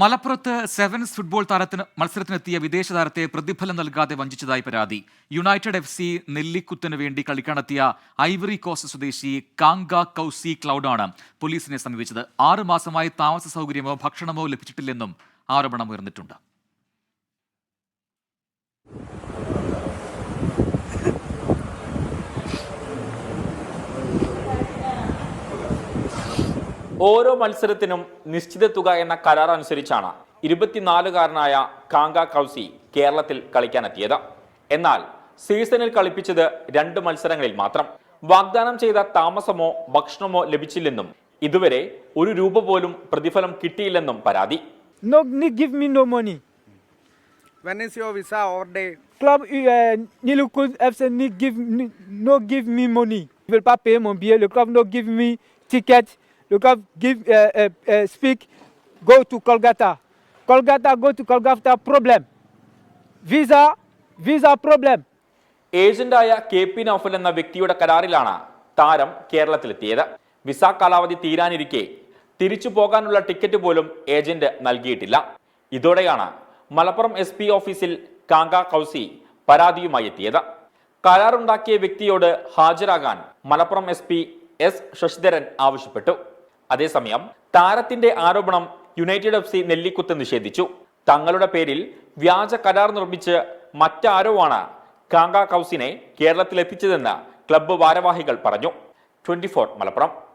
മലപ്പുറത്ത് sevens football താരത്തിന് മത്സരത്തിനെത്തിയ വിദേശ താരത്തെ പ്രതിഫലം നൽകാതെ വഞ്ചിച്ചതായി പരാതി. യുണൈറ്റഡ് എഫ് സി നെല്ലിക്കുത്തിന് വേണ്ടി കളിക്കാനെത്തിയ ഐവറി കോസ്റ്റ് സ്വദേശി കാങ്ക കൌസി ക്ലൗഡാണ് പോലീസിനെ സമീപിച്ചത്. ആറുമാസമായി താമസ സൗകര്യമോ ഭക്ഷണമോ ലഭിച്ചിട്ടില്ലെന്നും ആരോപണം ഉയർന്നിട്ടുണ്ട് ഓരോ മത്സരത്തിനും നിശ്ചിത തുക എന്ന കരാർ അനുസരിച്ചാണ് ഇരുപത്തിനാലുകാരനായ കാങ്ക കൗസി കേരളത്തിൽ കളിക്കാനെത്തിയത് എന്നാൽ സീസണിൽ കളിപ്പിച്ചത് രണ്ട് മത്സരങ്ങളിൽ മാത്രം വാഗ്ദാനം ചെയ്ത താമസമോ ഭക്ഷണമോ ലഭിച്ചില്ലെന്നും ഇതുവരെ ഒരു രൂപ പോലും പ്രതിഫലം കിട്ടിയില്ലെന്നും പരാതി No, ni give me no money. When is your visa or day? Club uh, Nilukun FC ni give ni, no give me money. Ils veulent pas payer mon billet. Le club no give me ticket. Le club give uh, uh, uh, speak. Go to Kolkata. Kolkata go to Kolkata problem. Visa visa problem. ഏജന്റായ K P Naufal എന്ന വ്യക്തിയുടെ കരാറിലാണ് താരം കേരളത്തിലെത്തിയത് visa കാലാവധി തീരാനിരിക്കെ തിരിച്ചു പോകാനുള്ള ticket പോലും agent നൽകിയിട്ടില്ല ഇതോടെയാണ് മലപ്പുറം എസ് പി ഓഫീസിൽ കാങ്ക കൗസി പരാതിയുമായി എത്തിയത് കരാറുണ്ടാക്കിയ വ്യക്തിയോട് ഹാജരാകാൻ Malappuram S P S Sasidharan ആവശ്യപ്പെട്ടു അതേസമയം താരത്തിന്റെ ആരോപണം യുണൈറ്റഡ് എഫ് സി നെല്ലിക്കുത്ത് നിഷേധിച്ചു. തങ്ങളുടെ പേരിൽ വ്യാജ കരാർ നിർമ്മിച്ച് മറ്റാരോ ആണ് കാങ്ക കൗസിനെ കേരളത്തിലെത്തിച്ചതെന്ന് ക്ലബ്ബ് ഭാരവാഹികൾ പറഞ്ഞു. ട്വന്റി മലപ്പുറം.